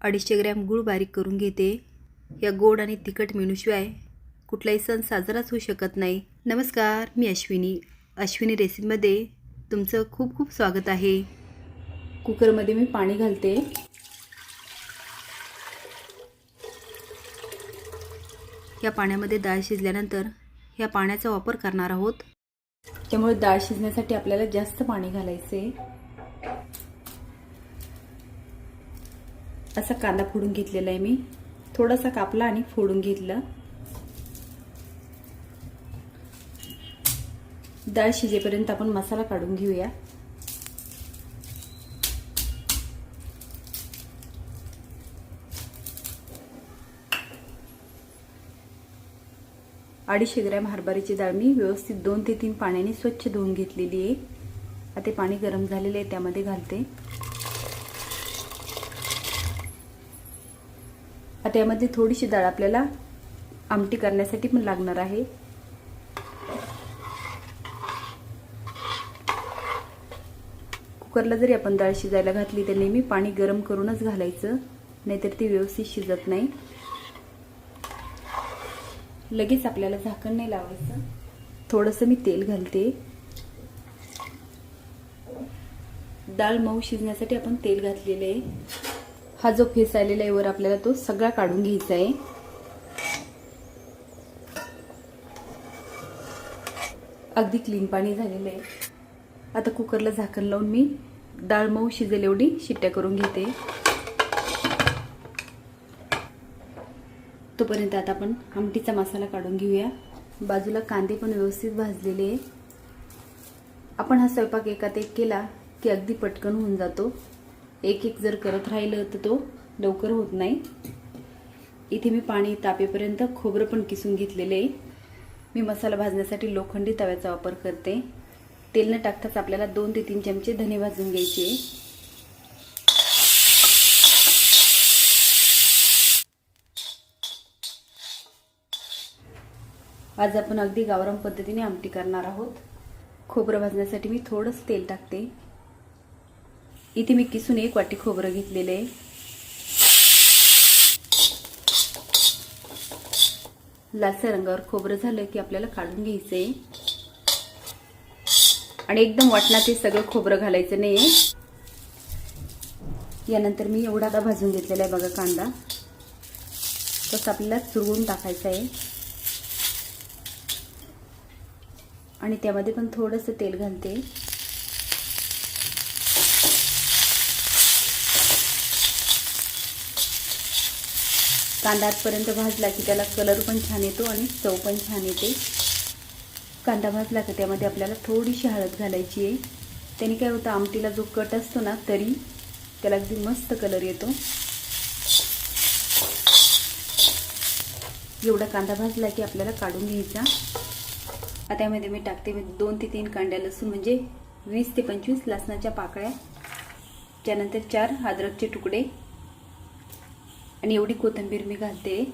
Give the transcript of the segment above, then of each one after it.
अडीचशे ग्रॅम गूळ बारीक करून घेते. या गोड आणि तिखट मेनूशिवाय कुठलाही सण साजराच होऊ शकत नाही. नमस्कार मी अश्विनी. अश्विनी रेसिपीमध्ये तुमचं खूप खूप स्वागत आहे. कुकरमध्ये मी पाणी घालते. या पाण्यामध्ये डाळ शिजल्यानंतर या पाण्याचा वापर करणार आहोत. त्यामुळे डाळ शिजण्यासाठी आपल्याला जास्त पाणी घालायचे असा कांदा फोडून घेतलेला आहे मी. थोडासा कापला आणि फोडून घेतला. डाळ शिजेपर्यंत आपण मसाला काढून घेऊया. अडीचशे ग्रॅम हरभऱ्याची डाळ मी व्यवस्थित दोन ते तीन पाण्याने स्वच्छ धुवून घेतलेली आहे. आता पाणी गरम झालेलं आहे त्यामध्ये घालते. आता यामध्ये थोडीशी डाळ आपल्याला आमटी करण्यासाठी पण लागणार आहे. कुकरला जरी आपण डाळ शिजायला घातली तर नेहमी पाणी गरम करूनच घालायचं नाहीतर ती व्यवस्थित शिजत नाही. लगेच आपल्याला झाकण नाही लावायचं. थोडंसं मी तेल घालते. डाळ मऊ शिजण्यासाठी आपण तेल घातलेलं आहे. हा जो फेस आलेला आहे वर आपल्याला तो सगळा काढून घ्यायचा आहे. अगदी क्लीन पाणी झालेलं आहे. आता कुकरला झाकण लावून मी डाळ मऊ शिजेल एवढी शिट्ट्या करून घेते. तोपर्यंत आता आपण आमटीचा मसाला काढून घेऊया. बाजूला कांदे पण व्यवस्थित भाजलेले आहे. आपण हा स्वयंपाक एकात एक केला की अगदी पटकन होऊन जातो. एक एक जर करत राहिलं तर तो लवकर होत नाही. इथे मी पाणी तापेपर्यंत खोबरं पण किसून घेतलेले आहे. मी मसाला भाजण्यासाठी लोखंडी तव्याचा वापर करते. तेल न टाकताच आपल्याला दोन ते तीन चमचे धने भाजून घ्यायचे आज आपण अगदी गावराम पद्धतीने आमटी करणार आहोत. खोबरं भाजण्यासाठी मी थोडंच तेल टाकते. इथे मी किसून एक वाटी खोबरं घेतलेलं आहे. लालसर रंगावर खोबरं झालं की आपल्याला काढून घ्यायचं आहे आणि एकदम वाटणार ते सगळं खोबरं घालायचं नाही यानंतर मी एवढा आता भाजून घेतलेला आहे बघा कांदा. तसं आपल्याला चुरवून टाकायचा आहे. आणि त्यामध्ये पण थोडंसं तेल घालते. कांदा भाजला की त्याला कलर पण छान येतो आणि चव पण छान येते. कांदा भाजला की त्यामध्ये आपल्याला थोडीशी हळद घालायची आहे. त्याने काय होतं आमटीला जो कट असतो ना तरी त्याला अगदी मस्त कलर येतो. एवढा कांदा भाजला की आपल्याला काढून घ्यायचा. आता मी टाकते मी दोन ते तीन कांड्या लसूण म्हणजे वीस ते पंचवीस लसणाच्या पाकळ्या. त्यानंतर चार अद्रकचे तुकडे. आणि एवढी कोथिंबीर मी घालते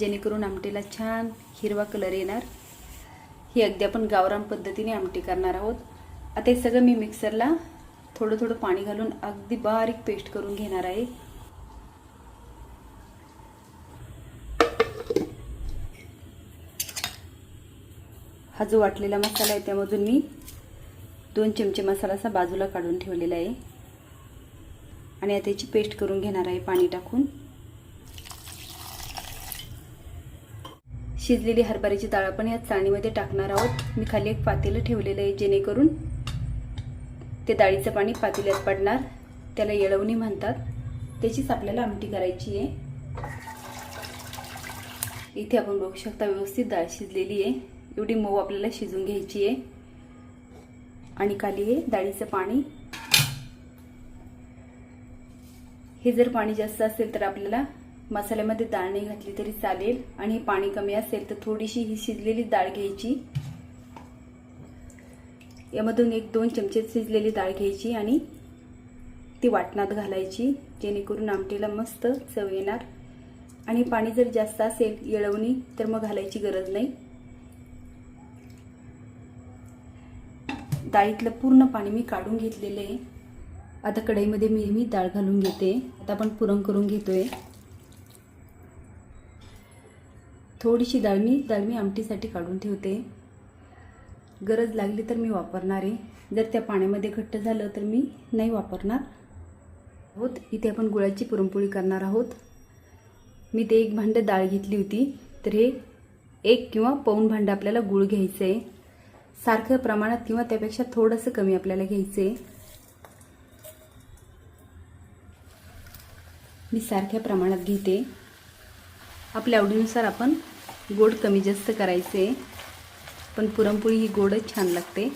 जेणेकरून आमटीला छान हिरवा कलर येणार. ही अगदी आपण गावरान पद्धतीने आमटी करणार आहोत. आता हे सगळं मी मिक्सरला थोडं थोडं पाणी घालून अगदी बारीक पेस्ट करून घेणार आहे. हा जो वाटलेला मसाला आहे त्यामधून मी दोन चमचे मसाला असा बाजूला काढून ठेवलेला आहे. आणि आता याची पेस्ट करून घेणार आहे पाणी टाकून. शिजलेली हरभऱ्याची डाळ आपण या चाळणीमध्ये टाकणार आहोत. मी खाली एक पातेलं ठेवलेलं आहे जेणेकरून ते डाळीचं पाणी पातेल्यात पडणार. त्याला येळवणी म्हणतात. त्याचीच आपल्याला आमटी करायची आहे. इथे आपण बघू शकता व्यवस्थित डाळ शिजलेली आहे. एवढी मऊ आपल्याला शिजून घ्यायची आहे. आणि खाली हे डाळीचं पाणी हे जर पाणी जास्त असेल तर आपल्याला मसाल्यामध्ये डाळ नाही घातली तरी चालेल आणि पाणी कमी असेल तर थोडीशी ही शिजलेली डाळ घ्यायची. यामधून एक दोन चमचे शिजलेली डाळ घ्यायची आणि ती वाटणात घालायची जेणेकरून आमटीला मस्त चव येणार. आणि पाणी जर जास्त असेल येळवणी तर मग घालायची गरज नाही. डाळीतलं पूर्ण पाणी मी काढून घेतलेलं आहे. आता कढईमध्ये मी मी डाळ घालून घेते. आता आपण पुरण करून घेतोय. थोडीशी डाळ मी डाळ मी आमटीसाठी काढून ठेवते. गरज लागली तर मी वापरणार आहे. जर त्या पाण्यामध्ये घट्ट झालं तर मी नाही वापरणार. आहोत. इथे आपण गुळाची पुरणपोळी करणार आहोत. मी ते एक भांडं डाळ घेतली होती. तर हे एक किंवा पाऊण भांडं आपल्याला गुळ घ्यायचं आहे सारख्या प्रमाणात किंवा त्यापेक्षा थोडंसं कमी आपल्याला घ्यायचं आहे मी सारख्या प्रमाणात घेते. आपल्या आवडीनुसार आपण गोड कमी जास्त करायचे. पण पुरणपोळी ही गोडच छान लागते.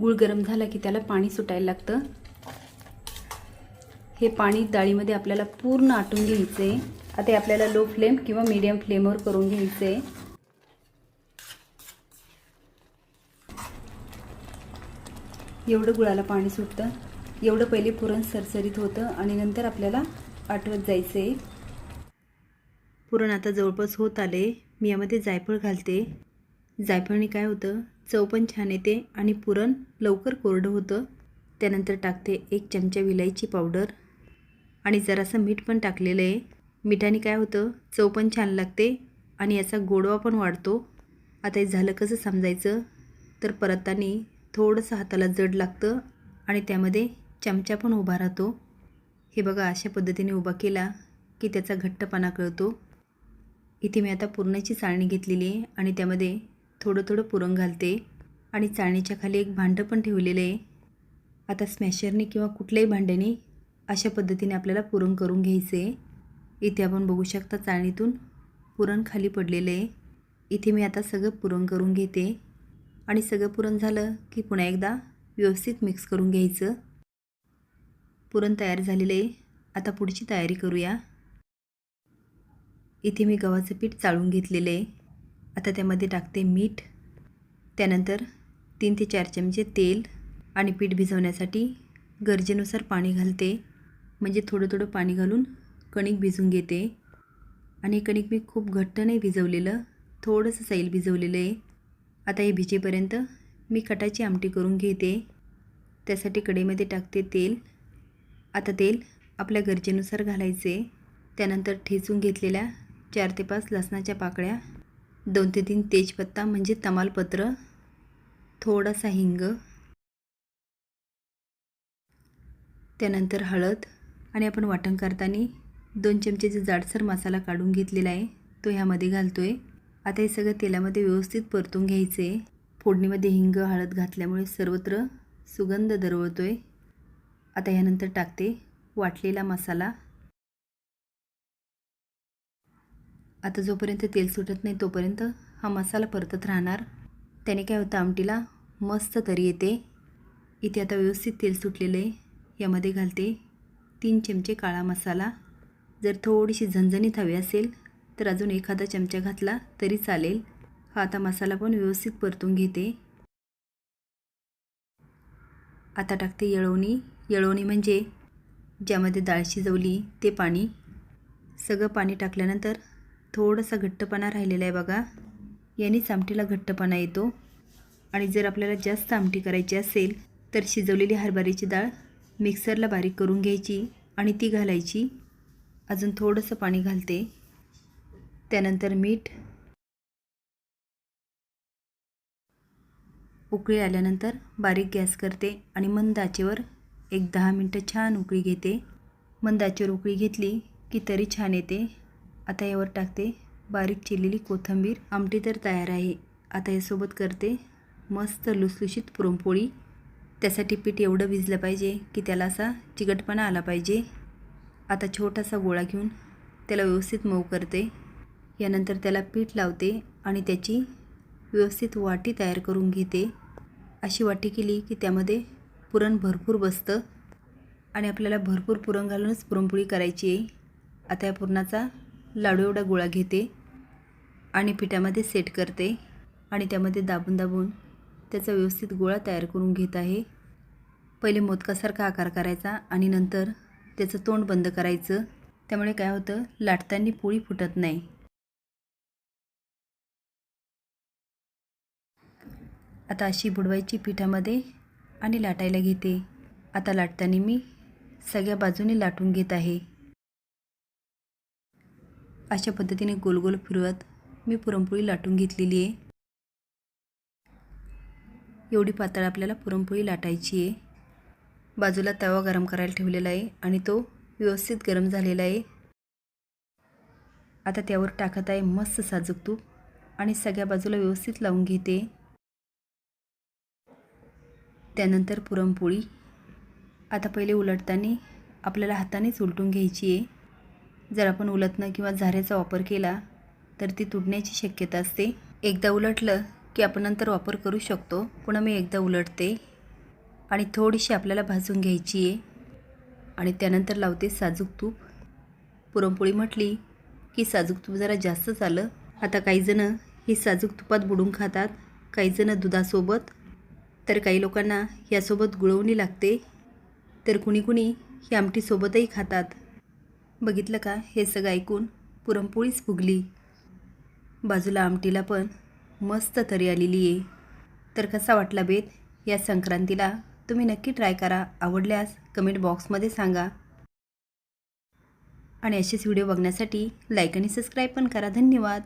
गूळ गरम झाला की त्याला पाणी सुटायला लागतं. हे पाणी डाळीमध्ये आपल्याला पूर्ण आटून घ्यायचं. आहे आता हे आपल्याला लो फ्लेम किंवा मीडियम फ्लेमवर करून घ्यायचं आहे एवढं गुळाला पाणी सुटतं. एवढं पहिले पुरण सरसरीत होतं आणि नंतर आपल्याला आठवत जायचं आहे पुरण आता जवळपास होत आले. मी यामध्ये जायफळ घालते. जायफळने काय होतं? चव पण छान येते आणि पुरण लवकर कोरडं होतं. त्यानंतर टाकते एक चमचा विलायची पावडर. आणि जरासं मीठ पण टाकलेलं आहे. मिठाने काय होतं? चव पण छान लागते आणि याचा गोडवा पण वाढतो. आता हे झालं कसं समजायचं? तर परतताना थोडंसं हाताला जड लागतं आणि त्यामध्ये चमचा पण उभा राहतो. हे बघा अशा पद्धतीने उभा केला की त्याचा घट्टपणा कळतो. इथे मी आता पुरणाची चाळणी घेतलेली आहे आणि त्यामध्ये थोडं थोडं पुरण घालते आणि चाळणीच्या खाली एक भांडं पण ठेवलेलं आहे. आता स्मॅशरने किंवा कुठल्याही भांड्याने अशा पद्धतीने आपल्याला पुरण करून घ्यायचं आहे. इथे आपण बघू शकता चाळणीतून पुरण खाली पडलेलं आहे. इथे मी आता सगळं पुरण करून घेते. आणि सगळं पुरण झालं की पुन्हा एकदा व्यवस्थित मिक्स करून घ्यायचं. पुरण तयार झालेलं आहे. आता पुढची तयारी करूया. इथे मी गव्हाचं पीठ चाळून घेतलेलं आहे. आता त्यामध्ये टाकते मीठ. त्यानंतर तीन ते चार चमचे तेल आणि पीठ भिजवण्यासाठी गरजेनुसार पाणी घालते. म्हणजे थोडं थोडं पाणी घालून कणिक भिजून घेते. आणि कणिक मी खूप घट्ट नाही भिजवलेलं थोडंसं सैल भिजवलेलं आहे. आता हे भिजेपर्यंत मी कटाची आमटी करून घेते. त्यासाठी कढईमध्ये टाकते तेल. आता तेल आपल्या गरजेनुसार घालायचे. त्यानंतर ठेचून घेतलेल्या चार ते पाच लसणाच्या पाकळ्या. दोन ते तीन तेजपत्ता म्हणजे तमालपत्र. थोडासा हिंग. त्यानंतर हळद. आणि आपण वाटण करताना दोन चमचे जे जाडसर मसाला काढून घेतलेला आहे तो ह्यामध्ये घालतो आहे आता हे सगळं तेलामध्ये व्यवस्थित परतून घ्यायचं आहे फोडणीमध्ये हिंग हळद घातल्यामुळे सर्वत्र सुगंध दरवळतो आहे आता ह्यानंतर टाकते वाटलेला मसाला. आता जोपर्यंत तेल सुटत नाही तोपर्यंत हा मसाला परतत राहणार. त्याने काय होतं आमटीला मस्त तरी येते. इथे आता व्यवस्थित तेल सुटलेलं आहे. यामध्ये घालते तीन चमचे काळा मसाला. जर थोडीशी झणझणीत हवी असेल तर अजून एखादा चमचा घातला तरी चालेल. हा आता मसाला पण व्यवस्थित परतून घेते. आता टाकते येळवणी. येळवणी म्हणजे ज्यामध्ये डाळ शिजवली ते पाणी. सगळं पाणी टाकल्यानंतर थोडासा घट्टपणा राहिलेला आहे बघा. यानेच आमटीला घट्टपणा येतो. आणि जर आपल्याला जास्त आमटी करायची असेल तर शिजवलेली हरभऱ्याची डाळ मिक्सरला बारीक करून घ्यायची आणि ती घालायची. अजून थोडंसं पाणी घालते. त्यानंतर मीठ. उकळी आल्यानंतर बारीक गॅस करते आणि मंद आचेवर एक दहा मिनटं छान उकळी घेते. मंद आचेवर उकळी घेतली की तरी छान येते. आता यावर टाकते बारीक चिरलेली कोथिंबीर. आमटी तर तयार आहे. आता यासोबत करते मस्त लुसलुशीत पुरणपोळी. त्यासाठी पीठ एवढं भिजलं पाहिजे की त्याला असा चिकटपणा आला पाहिजे. आता छोटासा गोळा घेऊन त्याला व्यवस्थित मऊ करते. यानंतर त्याला पीठ लावते आणि त्याची व्यवस्थित वाटी तयार करून घेते. अशी वाटी केली की त्यामध्ये पुरण भरपूर बसतं आणि आपल्याला भरपूर पुरण घालूनच पुरणपोळी करायची आहे. आता या पुरणाचा लाडू एवढा गोळा घेते आणि पिठामध्ये सेट करते आणि त्यामध्ये दाबून दाबून त्याचा व्यवस्थित गोळा तयार करून घेत आहे. पहिले मोदकासारखा आकार करायचा आणि नंतर त्याचं तोंड बंद करायचं. त्यामुळे काय होतं? लाटताना पोळी फुटत नाही. आता अशी बुडवायची पिठामध्ये आणि लाटायला घेते. आता लाटताना मी सगळ्या बाजूने लाटून घेत आहे. अशा पद्धतीने गोल गोल फिरवत मी पुरणपोळी लाटून घेतलेली आहे. एवढी पातळ आपल्याला पुरणपोळी लाटायची आहे. बाजूला तवा गरम करायला ठेवलेला आहे आणि तो व्यवस्थित गरम झालेला आहे. आता त्यावर टाकत आहे मस्त साजूक तूप आणि सगळ्या बाजूला व्यवस्थित लावून घेते. त्यानंतर पुरणपोळी. आता पहिले उलटताना आपल्याला हातानेच उलटून घ्यायची आहे. जर आपण उलटणं किंवा झाऱ्याचा वापर केला तर ती तुटण्याची शक्यता असते. एकदा उलटलं की आपण नंतर वापर करू शकतो. पुन्हा मी एकदा उलटते. आणि थोडीशी आपल्याला भाजून घ्यायची आहे. आणि त्यानंतर लावते साजूक तूप. पुरणपोळी म्हटली की साजूक तूप जरा जास्तच आलं आता काहीजणं हे साजूक तुपात बुडून खातात. काहीजणं दुधासोबत. तर काही लोकांना यासोबत गुळवणी लागते. तर कुणी कुणी ही आमटीसोबतही खातात. बघितलं का? हे सगळं ऐकून पुरणपोळीच फुगली. बाजूला आमटीला पण मस्त तरी आलेली आहे. तर कसा वाटला बेत या संक्रांतीला? तुम्ही नक्की ट्राय करा. आवडल्यास कमेंट बॉक्समध्ये सांगा. आणि असेच व्हिडिओ बघण्यासाठी लाईक आणि सबस्क्राईब पण करा. धन्यवाद.